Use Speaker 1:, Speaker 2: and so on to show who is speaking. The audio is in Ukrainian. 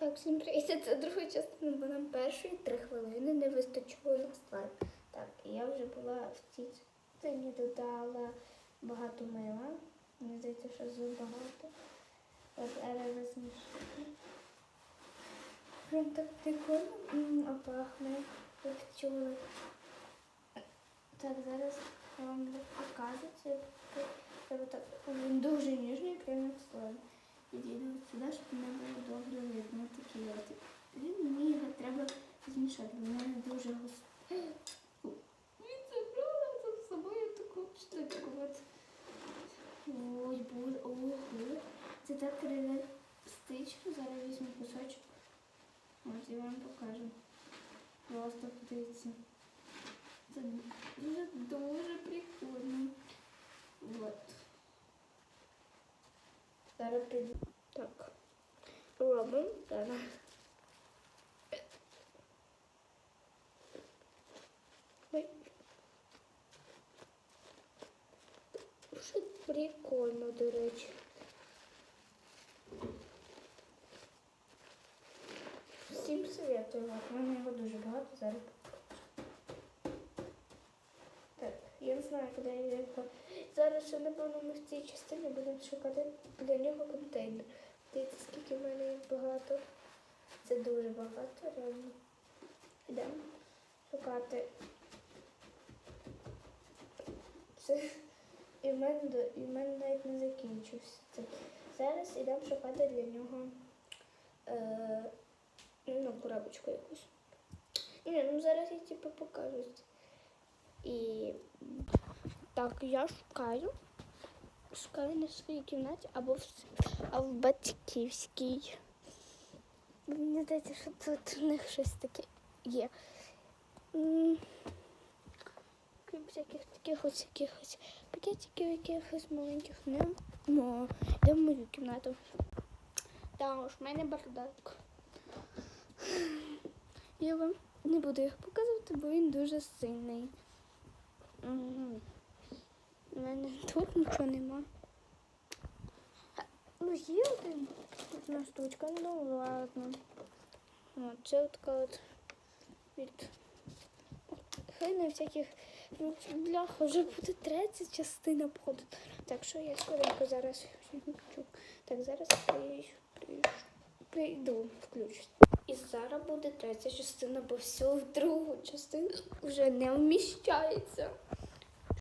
Speaker 1: Так, всім привіт, це друга частина, бо нам першої три хвилини не вистачило на слайд. Так, я вже була в цій частині додала багато мила. Мені здається, що забагато. Зараз. Прям так прикольно м, а пахне, як чули. Так, зараз я вам. Це треба так. Він дуже ніжний, прям як слайд. Підійду сюди, щоб не було видно. Він мені його треба змішати, бо в мене дуже густо. Він забрала за собою таку штуку. Ой, боже, ого. Це так реалістично. Зараз візьму кусочок. Ось я вам покажу. Просто подивіться. Це дуже дуже прикольно. Вот. Зараз піду. Так. Робимо зараз. Дуже прикольно, до речі. Всім советую. У мене його дуже багато зараз. Так, я не знаю, куди я його. Зараз ще, напевно, ми в цій частині будемо шукати для нього контейнер. Дивіться, скільки в мене їх багато. Це дуже багато, реально. Йдемо шукати. Це і в мене, і в мене навіть не закінчився. Це. Зараз йдемо шукати для нього е, ну, коробочку якусь. Ні, ну зараз я типу покажу. І так, я шукаю. Шукаю на своїй кімнаті або в, а в батьківській. Мені здається, що тут у них щось таке є. Всяких таких ось якихось пакетиків, якихось маленьких не мо. Де в мою кімнату. Та уж в мене бардак. Я вам не буду їх показувати, бо він дуже сильний. У мене тут нічого нема. Ну, є один одна штучка, ну ладно. От, це от від хини всяких ну, бляха, вже буде третя частина походу. Так що я скоренько зараз. Так, зараз прийду, прийду включу. І зараз буде третя частина, бо все в другу частину вже не вміщається.